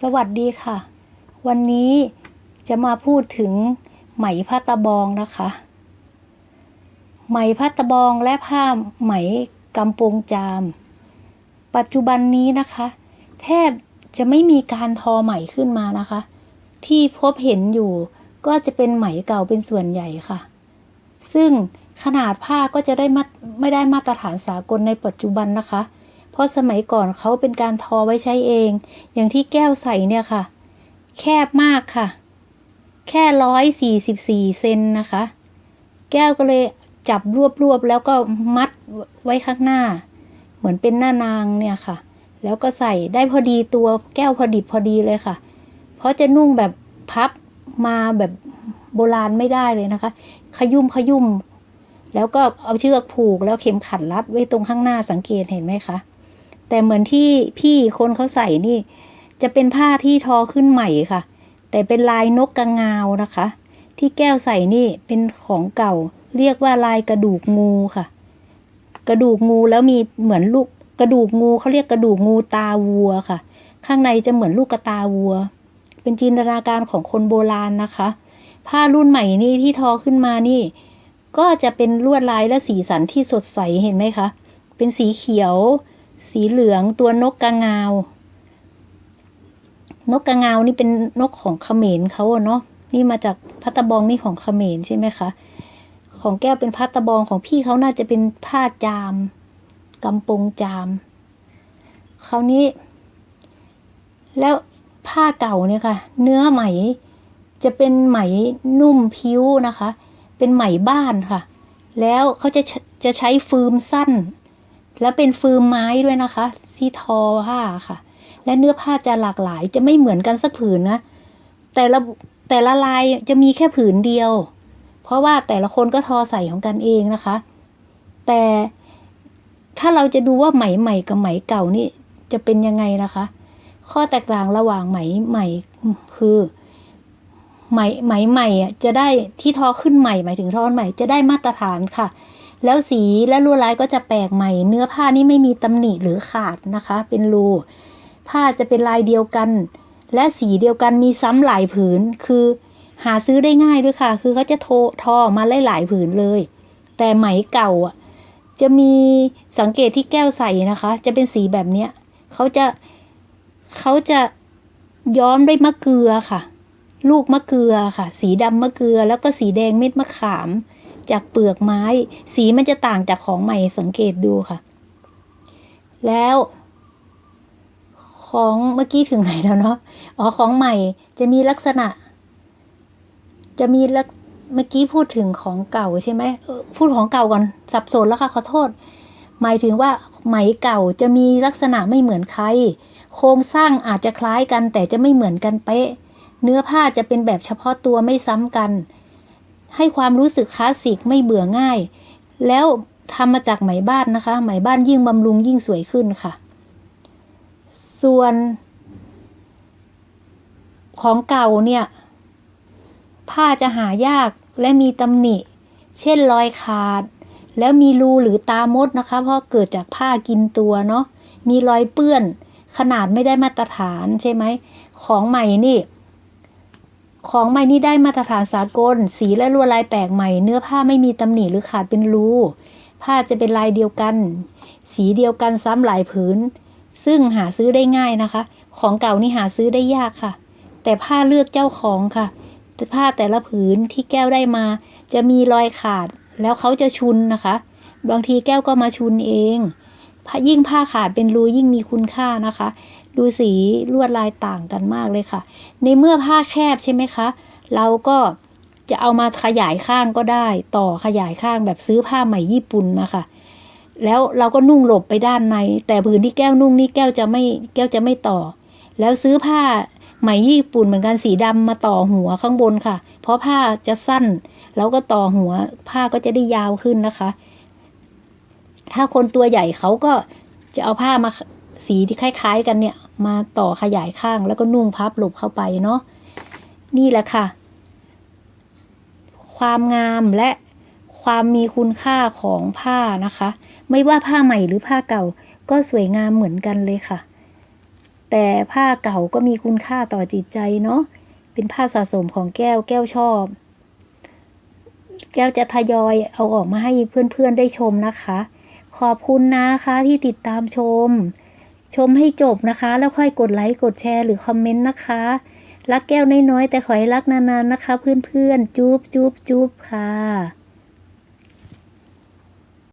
สวัสดีค่ะ วันนี้จะมาพูดถึงไหมผ้าตะบองนะคะ ไหมผ้าตะบองและผ้าไหมกำปงจาม ปัจจุบันนี้นะคะ แทบจะไม่มีการทอไหมขึ้นมานะคะ ที่พบเห็นอยู่ก็จะเป็นไหมเก่าเป็นส่วนใหญ่ค่ะ ซึ่งขนาดผ้าก็จะได้ไม่ได้มาตรฐานสากลในปัจจุบันนะคะ เพราะสมัยก่อนเขาเป็นการทอไว้ใช้เอง อย่างที่แก้วใส่เนี่ยค่ะ แคบมากค่ะ แค่ร้อยสี่สิบสี่เซนนะคะ แก้วก็เลยจับรวบๆแล้วก็มัดไว้ข้างหน้า เหมือนเป็นหน้านางเนี่ยค่ะ แล้วก็ใส่ได้พอดีตัวแก้วพอดิบพอดีเลยค่ะ เพราะจะนุ่งแบบพับมาแบบโบราณไม่ได้เลยนะคะ ขยุ่มขยุ่มแล้วก็เอาเชือกผูกแล้วเข็มขัดรัดไว้ตรงข้างหน้าสังเกตเห็นไหมคะ แต่เหมือนที่พี่คนเขาใส่นี่ จะเป็นผ้าที่ทอขึ้นใหม่ค่ะ แต่เป็นลายนกกระงาวนะคะ ที่แก้วใส่นี่เป็นของเก่า เรียกว่าลายกระดูกงูค่ะ กระดูกงูแล้วมีเหมือนลูกกระดูกงูเขาเรียกกระดูกงูตาวัวค่ะ ข้างในจะเหมือนลูกกระตาวัว เป็นจินตนาการของคนโบราณนะคะ ผ้ารุ่นใหม่นี่ที่ทอขึ้นมานี่ ก็จะเป็นลวดลายและสีสันที่สดใสเห็นไหมคะ เป็นสีเขียว สีเหลืองตัวนกกระงาว นกกระงาวนี่เป็นนกของเขมรเขาเนาะนี่มาจากพัตตะบองนี่ของเขมรใช่ไหมคะของแก้วเป็นพัตตะบองของพี่เขาน่าจะเป็นผ้าจามกำปงจาม คราวนี้ แล้วผ้าเก่าเนี่ยค่ะ เนื้อไหมจะเป็นไหมนุ่มพิ้วนะคะ เป็นไหมบ้านค่ะ แล้วเขาจะจะใช้ฟืมสั้น แล้วเป็นฟืมไม้ด้วยนะคะ ที่ทอผ้าค่ะ และเนื้อผ้าจะหลากหลายจะไม่เหมือนกันสักผืนนะ แต่ละแต่ละลายจะมีแค่ผืนเดียว เพราะว่าแต่ละคนก็ทอใส่ของกันเองนะคะ แต่ถ้าเราจะดูว่าไหมใหม่กับไหมเก่านี่จะเป็นยังไงนะคะ ข้อแตกต่างระหว่างไหมใหม่คือไหมไหมใหม่จะได้ที่ทอขึ้นใหม่หมายถึงทอใหม่จะได้มาตรฐานค่ะ แล้วสีและลวดลายก็จะแปลกใหม่ เนื้อผ้านี่ไม่มีตำหนิหรือขาดนะคะ เป็นรูผ้าจะเป็นลายเดียวกัน และสีเดียวกันมีซ้ำหลายผืน คือหาซื้อได้ง่ายด้วยค่ะ คือเขาจะโททอออมาหลายๆผืนเลย แต่ไหมเก่าอะจะมีสังเกตที่แก้วใส่นะคะ จะเป็นสีแบบเนี้ยเขาจะเขาจะย้อมด้วยมะเกลือค่ะ ลูกมะเกลือค่ะ สีดำมะเกลือแล้วก็สีแดงเม็ดมะขาม จากเปลือกไม้ สีมันจะต่างจากของใหม่สังเกตดูค่ะ แล้วของเมื่อกี้ถึงไหนแล้วเนาะ อ๋อของใหม่จะมีลักษณะ จะมีลักเมื่อกี้พูดถึงของเก่าใช่ไหมพูดของเก่าก่อนสับสนแล้วค่ะขอโทษ หมายถึงว่าไหมเก่าจะมีลักษณะไม่เหมือนใคร โครงสร้างอาจจะคล้ายกันแต่จะไม่เหมือนกันเป๊ะ เนื้อผ้าจะเป็นแบบเฉพาะตัวไม่ซ้ำกัน ให้ความรู้สึกคลาสสิกไม่เบื่อง่าย แล้วทำมาจากไหมบ้านนะคะ ไหมบ้านยิ่งบำรุงยิ่งสวยขึ้นค่ะ ส่วน ของเก่าเนี่ย ผ้าจะหายากและมีตำหนิ เช่นรอยขาด แล้วมีรูหรือตามดนะคะ เพราะเกิดจากผ้ากินตัวเนาะมีรอยเปื้อนขนาดไม่ได้มาตรฐานใช่ไหม ของใหม่นี่ ของใหม่นี่ได้มาตรฐานสากล สีและลวดลายแปลกใหม่ เนื้อผ้าไม่มีตำหนิหรือขาดเป็นรู ผ้าจะเป็นลายเดียวกัน สีเดียวกันซ้ำหลายผืน ซึ่งหาซื้อได้ง่ายนะคะ ของเก่านี่หาซื้อได้ยากค่ะ แต่ผ้าเลือกเจ้าของค่ะ ผ้าแต่ละผืนที่แก้วได้มา จะมีรอยขาด แล้วเขาจะชุนนะคะ บางทีแก้วก็มาชุนเอง ยิ่งผ้าขาดเป็นรูยิ่งมีคุณค่านะคะ ดูสีลวดลายต่างกันมากเลยค่ะ ในเมื่อผ้าแคบใช่ไหมคะ เราก็จะเอามาขยายข้างก็ได้ ต่อขยายข้างแบบซื้อผ้าใหม่ญี่ปุ่นมาค่ะ แล้วเราก็นุ่งหลบไปด้านใน แต่ผืนที่แก้วนุ่งนี่แก้วจะไม่แก้วจะไม่ต่อ แล้วซื้อผ้าไหมญี่ปุ่นเหมือนกันสีดำมาต่อหัวข้างบนค่ะ เพราะผ้าจะสั้น แล้วก็ต่อหัวผ้าก็จะได้ยาวขึ้นนะคะ ถ้าคนตัวใหญ่เขาก็จะเอาผ้ามาสีที่คล้าย ๆ กันเนี่ย มาต่อขยายข้างแล้วก็นุ่งพับหลบเข้าไปเนาะนี่แหละค่ะ ความงามและความมีคุณค่าของผ้านะคะ ไม่ว่าผ้าใหม่หรือผ้าเก่าก็สวยงามเหมือนกันเลยค่ะ แต่ผ้าเก่าก็มีคุณค่าต่อจิตใจเนาะเป็นผ้าสะสมของแก้วแก้วชอบ แก้วจะทยอยเอาออกมาให้เพื่อนๆได้ชมนะคะ ขอบคุณนะคะที่ติดตามชม ชมให้จบนะคะ แล้วค่อยกดไลค์กดแชร์หรือคอมเมนต์นะคะ รักแก้วน้อยๆแต่ขอให้รักนานๆนะคะ เพื่อนๆจุ๊บจุ๊บจุ๊บค่ะ